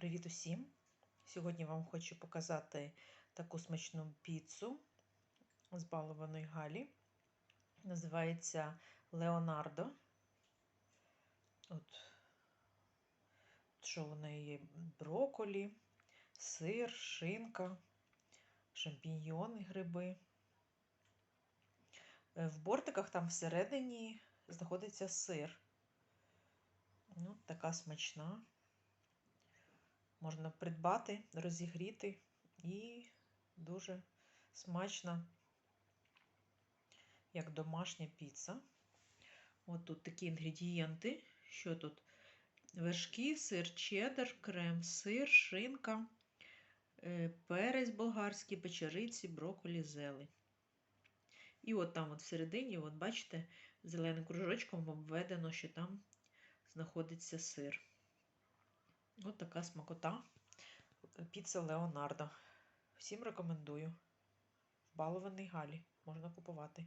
Привіт усім! Сьогодні вам хочу показати таку смачну піцу з балованої Галі. Називається Леонардо. От, що в неї є броколі, сир, шинка, шампіньйони, гриби. Е, В бортиках там всередині знаходиться сир. Ну, така смачна. Можна придбати, розігріти і дуже смачна, як домашня піца. От тут такі інгредієнти. Що тут? Вершки, сир чеддер, крем, сир, шинка, е, перець болгарський, печериці, брокколі, зелень. І от там от всередині, от бачите, зеленим кружочком обведено, що там знаходиться сир. От така смакота. Піца Леонардо. Всім рекомендую. В балованій галі можна купувати.